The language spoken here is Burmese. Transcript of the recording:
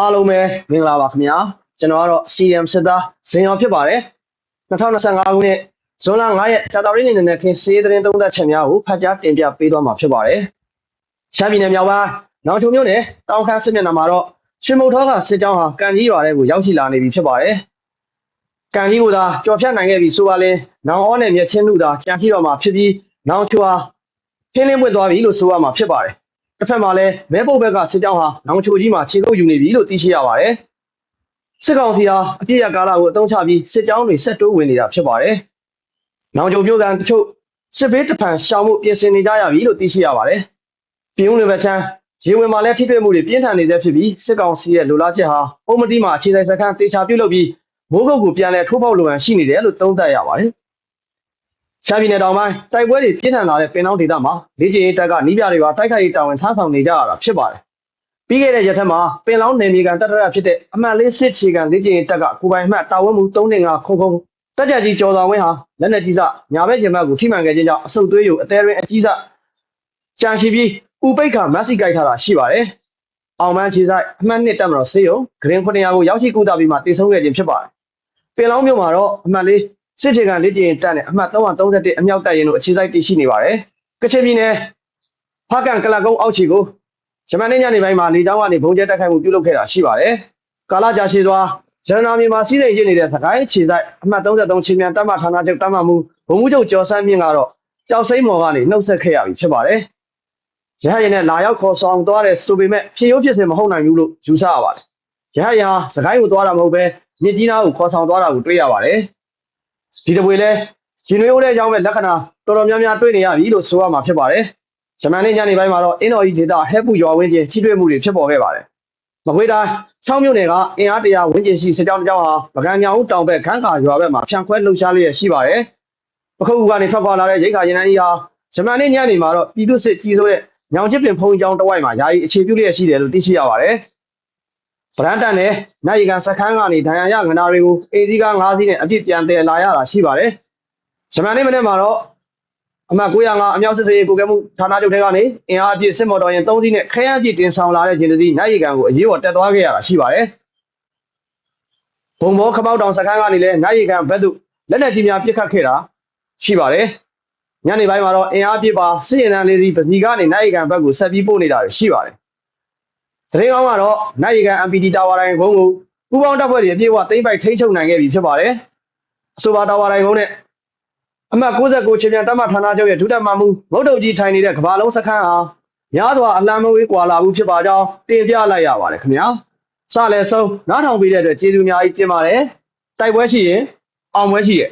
အားလုံးပဲမင်္ဂလာပါခင်ဗျာကျွန်တော်ကတော့ CM စစ်သားဇင်ရောဖြစ်ပါတယ်2025ခုနှစ်ဇွန်လ9ရက်ကြာတော်ရင်းနေနဲ့ခင်စီးသတင်းသုံးသက်ချက်များကိုဖတ်ကြားတင်ပြပေးသွားမှာဖြစ်ပါတယ်ရှမ်းပြည်နယ်မြောက်ပိုင်းနောင်ချုံမြို့နယ်တောင်ခမ်းစစ်မျက်နှာမှာတော့ရှင်မုတ်ထောကစစ်ကြောင်းဟာကန်ကြီးရွာထဲကိုရောက်ရှိလာနေပြီဖြစ်ပါတယ်ကန်ကြီးကသာကြော်ဖြတ်နိုင်ခဲ့ပြီဆိုပါလဲနောင်အောနဲ့မြက်ချင်းလူသာကြံရှိတော့မှာဖြစ်ပြီးနောင်ချွာခင်းလင်းပွင့်သွားပြီလို့ဆိုရမှာဖြစ်ပါတယ် တစ်ဖက်မှာလည်းမဲပုတ်ဘက်ကစစ်ကြောင်းဟာနောင်ချိုကြီးမှာခြေကုပ်ယူနေပြီလို့သိရှိရပါတယ်။စစ်ကောင်စီဟာအပြည့်ရကာလကိုအသုံးချပြီးစစ်ကြောင်းတွေဆက်တိုးဝင်နေတာဖြစ်ပါတယ်။နောင်ချိုမျိုးကန်တချို့စစ်ဘေးတစ်ဖန်ရှောင်မှုပြင်ဆင်နေကြရပြီလို့သိရှိရပါတယ်။ပြည်ုံတွေဘက်ချမ်းရေဝင်မှာလည်းထိတွေ့မှုတွေပြင်းထန်နေသေးဖြစ်ပြီးစစ်ကောင်စီရဲ့လိုလားချက်ဟာအုံမတိမှာအခြေစိုက်စခန်းတေချာပြုတ်လုပ်ပြီးမိုးကုတ်ကိုပြန်လည်ထိုးပေါက်လိုဟန်ရှိနေတယ်လို့သုံးသပ်ရပါတယ်။ ချမ်းပြည်နယ်တောင်ပိုင်းတိုက်ပွဲတွေပြင်းထန်လာတဲ့ပင်လောင်းဒေသမှာလေ့ကျင့်ရေးတပ်ကနီးပြတွေကတိုက်ခိုက်ရေးတာဝန်ထမ်းဆောင်နေကြရတာဖြစ်ပါတယ်။ပြီးခဲ့တဲ့ရက်ထက်မှာပင်လောင်းနယ်မြေကန်တပ်ထရဖြစ်တဲ့အမှန်လေးစစ်ချီကန်လေ့ကျင့်ရေးတပ်ကကိုပိုင်မှတ်တာဝန်မှု305ခုံခုံတက်ကြကြီးကျော်ဆောင်ဝင်းဟာလက်နက်ကြီးစညာဘက်ကျင်ဘက်ကိုထိမှန်ခဲ့ခြင်းကြောင့်အဆုတ်သွေးယိုအသေးရင်းအကြီးစကြံရှိပြီးဥပိတ်ခမက်ဆီကြိုက်ထားတာရှိပါတယ်။အောင်မန်းခြေဆိုင်အမှတ်နှစ်တက်မတော်စေယုံဂရင်900ကိုရောက်ရှိကူတာပြီးမှတည်ဆုံးခဲ့ခြင်းဖြစ်ပါတယ်။ပင်လောင်းမြို့မှာတော့အမှတ်လေး စစ်ချေကန်လက်ကျင်တက်နဲ့အမှတ်331အမြောက်တပ်ရင်တို့အခြေစိုက်တည်ရှိနေပါတယ်။ကချင်ပြည်နယ်ဖားကန်ကလကုန်းအောက်ချီကိုဂျမန်နေ့ညနေပိုင်းမှာလေကြောင်းကနေဘုံကျဲတက်ခိုက်မှုပြုလုပ်ခဲ့တာရှိပါတယ်။ကာလာကြာရှည်စွာရတနာမြေမှာစီးစိမ်ရစ်နေတဲ့စကိုင်းခြေစိုက်အမှတ်33ချင်းမြန်တပ်မဌာနချုပ်တပ်မမှုဘုံမှုချုပ်ကျော်စန်းမြင့်ကတော့ကြောက်စိမ့်မော်ကနေနှုတ်ဆက်ခဲ့ရပြီဖြစ်ပါတယ်။ရဟရင်နဲ့လာရောက်ခေါ်ဆောင်သွားတဲ့ဆိုပေမဲ့ဖြေရိုးဖြစ်စင်မဟုတ်နိုင်ဘူးလို့ယူဆရပါတယ်။ရဟရင်ဟာစကိုင်းကိုသွားတာမဟုတ်ပဲမြစ်ကြီးနားကိုခေါ်ဆောင်သွားတာကိုတွေ့ရပါတယ်။ ဒီတပွေလဲရှင်နွေးဦးလဲရောက်မဲ့လက္ခဏာတော်တော်များများတွေ့နေရပြီလို့ဆိုရမှာဖြစ်ပါတယ်။ဂျမန်နေ့ညနေပိုင်းမှာတော့အင်းတော်ကြီးဒေသဟဲပူရွာဝင်းကျင်ထိတွေ့မှုတွေဖြစ်ပေါ်ခဲ့ပါတယ်။မကွေးတိုင်း6မြို့နယ်ကအင်အားတရာဝင်းကျင်ရှိစစ်ကြောင်းတစ်ကြောင်းဟာပကံညောင်ဦးတောင်ဘက်ခန်းကာရွာဘက်မှာဖြန့်ခွဲလှုပ်ရှားလျက်ရှိပါတယ်။ပခုတ်ကူကနေထွက်ခွာလာတဲ့ရိတ်ခါရင်နှန်းကြီးဟာဂျမန်နေ့ညနေမှာတော့ပြည်သူစစ်ကြီးဆိုတဲ့ညောင်ချစ်ပင်ဖုံကျောင်းတစ်ဝိုက်မှာယာယီအခြေပြုလျက်ရှိတယ်လို့သိရှိရပါတယ်။ ဗရန်တန်နဲ့နိုင်ရီကန်စခန်းကနေဒဏ်ရာရငနာတွေကိုအေဒီကား၅စီးနဲ့အပြစ်ပြန်တယ်လာရတာရှိပါတယ်။ဂျမန်နေ့မနေ့မှာတော့အမှတ်905အမြောက်စစ်စေးကိုကဲမှုဌာနချုပ်ထဲကနေအင်အားအပြည့်စစ်မော်တော်ရင်3စီးနဲ့ခဲယမ်းအပြည့်တင်ဆောင်လာတဲ့ဂျင်တစီနိုင်ရီကန်ကိုအရေးပေါ်တက်သွားခဲ့ရတာရှိပါတယ်။ဘုံဘောခမောက်တောင်စခန်းကနေလည်းနိုင်ရီကန်ဘက်သို့လက်နက်ကြီးများပစ်ခတ်ခဲ့တာရှိပါတယ်။ညနေပိုင်းမှာတော့အင်အားပြည့်ပါစစ်ရင်တန်းလေးစီပစီကနေနိုင်ရီကန်ဘက်ကိုဆက်ပြီးပို့နေတာရှိပါတယ်။ သတင်းကောင်းကတော့နိုင်ရီကန် MPD တာဝါတိုင်းကုန်းကိုပူးပေါင်းတပ်ဖွဲ့တွေအပြည့်အဝသိမ်းပိုက်ထိန်းချုပ်နိုင်ခဲ့ပြီဖြစ်ပါတယ်။ဆိုပါတာဝါတိုင်းကုန်းနဲ့အမှတ်69ချင်းပြန်တပ်မဌာနချုပ်ရဲ့ဒုတက်မမှုငုတ်တုတ်ကြီးထိုင်နေတဲ့ကဘာလုံးစခန်းဟာများစွာအလံမဝေးကွာလာမှုဖြစ်ပါကြောင်းတင်ပြလိုက်ရပါတယ်ခင်ဗျာ။စလည်းဆုံးနားထောင်ပေးတဲ့အတွက်ကျေးဇူးအများကြီးတင်ပါတယ်။တိုက်ပွဲရှိရင်အောင်ပွဲရှိရဲ့